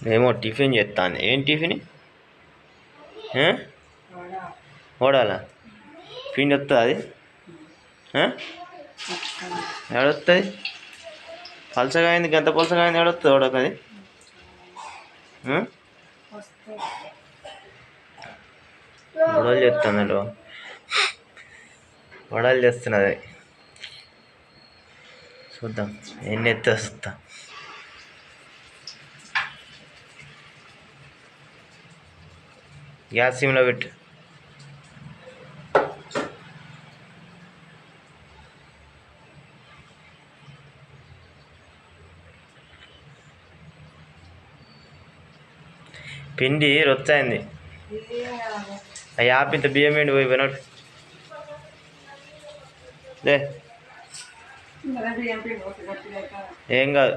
ఏమో టిఫిన్ చేస్తాను ఏం టిఫిన్? ఓడాలా పిండి వస్తుంది అది ఆ? ఏడొస్తుంది పలసగా అయింది గంత పలసగా అయింది ఏడొస్తుంది ఓడకది వడలు చేస్తున్నాడు వడలు చేస్తున్నది. చూద్దాం ఎన్ని ఎత్తి వస్తా గ్యాస్ సిమ్లో పెట్టు. పిండి రొచ్చయింది ఆ యాప్ ఇంత బియ్యం పిండి పోయి పోయినాడు ఏం కాదు.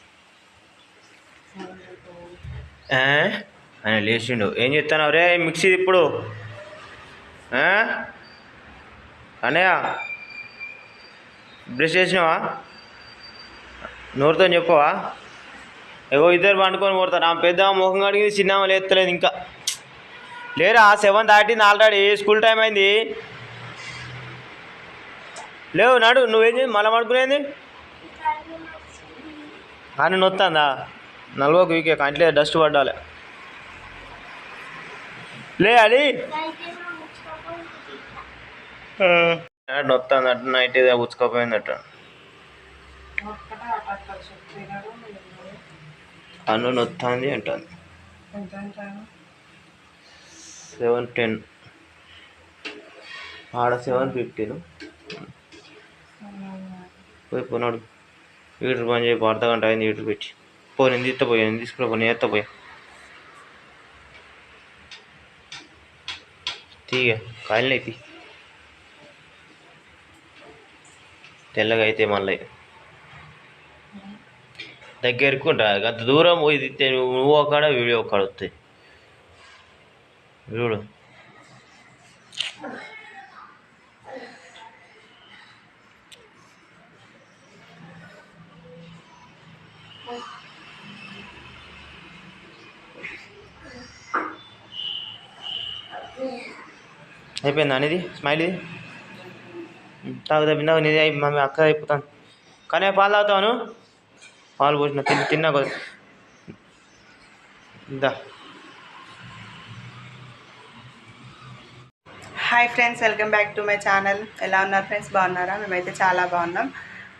ఆయన లేచిండు. ఏం చెప్తున్నావు రే? మిక్సీ ఇప్పుడు అన్నయ్య బ్రష్ చేసినావా? నోరుతో చెప్పవా? ఏవో ఇద్దరు పండుకొని పోతారు. ఆ పెద్ద ముఖం కడిగింది చిన్నమ్మ లేస్తలేదు ఇంకా. లేరా? Seven thirteen already school time అయింది. లేవు నాడు. నువ్వేం చేసి మళ్ళీ పడుకునేది? అని నొత్తందా నల్వకు వీకే కంట్లో డస్ట్ పడ్డాలి. లే అది నొత్తంది అట్ట నైట్ ఏదో ఉచ్చుకోపోయిందట. అన్ను నొత్తాంది అంటుంది. Seven ten. ఆడ సెవెన్ ఫిఫ్టీన్. పోయి పోనాడు. హీటర్ పని చేయి అర్ధ గంట అయింది హీటర్ పెట్టి. పో నేను తీస్తపోయా నేను తీసుకురా పో నేను ఎత్తపోయా తీగ కాయలు తీ తెల్లగా అయితే మళ్ళీ దగ్గరకు ఉంటా అంత దూరం పోయి తీస్తే నువ్వు నువ్వు అక్కడ వీడియో అక్కడ వస్తాయి చూడు అయిపోయిందా అనేది స్మైల్? ఇది తాగుతా బిందా నీది అయి మమ్మీ అక్క అయిపోతాను కానీ పాలు తాగుతాను పాలు పోసిన తిని తిన్నా కదా ఇందా hi friends welcome back to my channel ఎలా ఉన్నారు ఫ్రెండ్స్ బాగున్నారా? మేమైతే చాలా బాగున్నాం.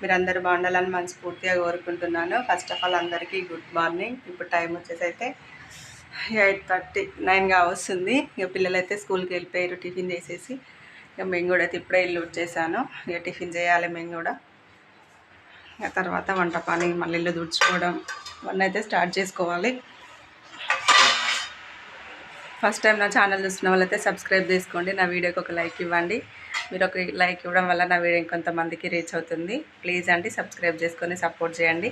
మీరందరూ బాగుండాలని మనస్ఫూర్తిగా కోరుకుంటున్నాను. ఫస్ట్ ఆఫ్ ఆల్ అందరికీ గుడ్ మార్నింగ్ ఇప్పుడు టైం వచ్చేసి అయితే ఎయిట్ థర్టీ నైన్గా వస్తుంది. ఇక పిల్లలు అయితే స్కూల్కి వెళ్ళిపోయారు టిఫిన్ చేసేసి. ఇక మేము కూడా అయితే ఇప్పుడే ఇల్లు వచ్చేసాను. ఇక టిఫిన్ చేయాలి మేము కూడా. ఇక తర్వాత వంట పని మళ్ళీ ఇల్లు తుడుచుకోవడం అవన్నీ అయితే స్టార్ట్ చేసుకోవాలి. ఫస్ట్ టైం నా ఛానల్ చూస్తున్న వాళ్ళైతే సబ్స్క్రైబ్ చేసుకోండి. నా వీడియోకి ఒక లైక్ ఇవ్వండి. మీరు ఒక లైక్ ఇవ్వడం వల్ల నా వీడియో ఇంకొంతమందికి రీచ్ అవుతుంది. ప్లీజ్ అండి సబ్స్క్రైబ్ చేసుకొని సపోర్ట్ చేయండి.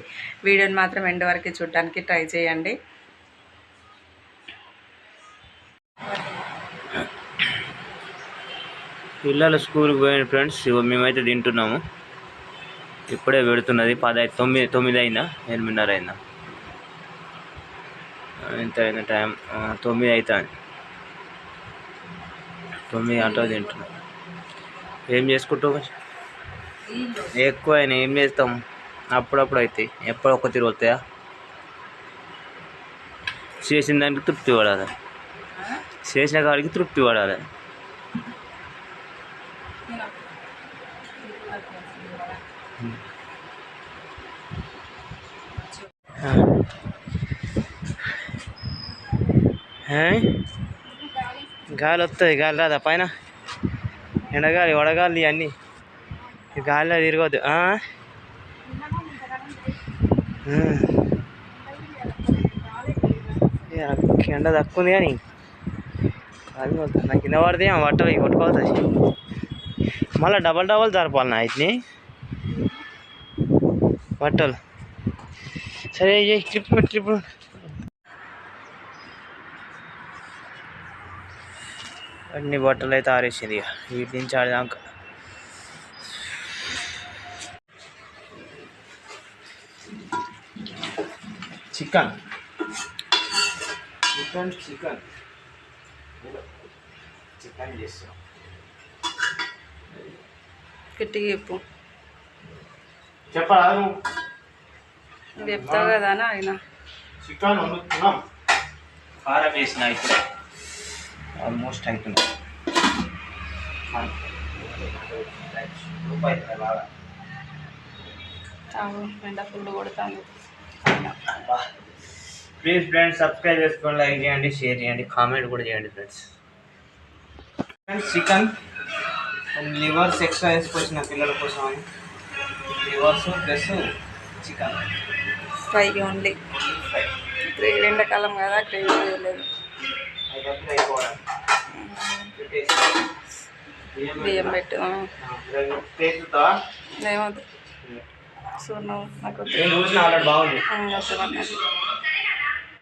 వీడియోని మాత్రం ఎండ్ వరకు చూడడానికి ట్రై చేయండి. పిల్లలు స్కూల్కి పోయిన ఫ్రెండ్స్ మేమైతే తింటున్నాము. ఇప్పుడే పెడుతున్నది పది తొమ్మిది తొమ్మిది అయిందా ఎనిమిదిన్నర అయిందా ఎంత అయింది టైం తొమ్మిది అవుతుంది తొమ్మిది గంటలు తింటున్నాం. ఏం చేసుకుంటావు ఎక్కువ అయినా ఏం చేస్తాం? అప్పుడప్పుడు అవుతాయి ఎప్పుడు ఒక్క తిరిగి వస్తాయా చేసిన దానికి తృప్తి పడాలి. చేసిన కాడికి తృప్తి పడాలి. గాలి వస్తుంది గాలి రాదా పైన? ఎండగాలి వడగాలి అన్నీ. గాలిలో తిరగద్దు. ఆ? ఎండ తక్కువ ఉంది కానీ గాలి నాకు కింద పడితే ఆ బట్టలు కొట్టుకోవచ్చు మళ్ళీ డబల్ డబల్ జరపాలి నా వీటిని బట్టలు సరే ట్రిప్ ట్రిప్ అన్ని బట్టలు అయితే ఆరేసింది ఇక వీటి నుంచి ఆడదాక చికెన్ చికెన్ చికెన్ చికెన్ చేస్తాం గట్టిగా చెప్పు. చెప్పరా నువ్వు నువ్వు చెప్తావు కదా అని ఆయన. చికెన్ వండుతున్నాం. కారం వేసిన ఇప్పుడే. ఆల్మోస్ట్ అవుతుంది ఎండ ఫుల్ కొడతాను ప్లీజ్ ఫ్రెండ్స్ సబ్స్క్రైబ్ చేసుకోండి లైక్ చేయండి షేర్ చేయండి కామెంట్ కూడా చేయండి friends. Friends chicken livers extra వేసుకొచ్చిన పిల్లల కోసం అని. Livers plus chicken. Fry only gravy ఎండాకాలం కదా గ్రేవీ చేయలేదు. బియ్యం పెట్టు ఏమవుతుంది సో నాకు బాగుంది.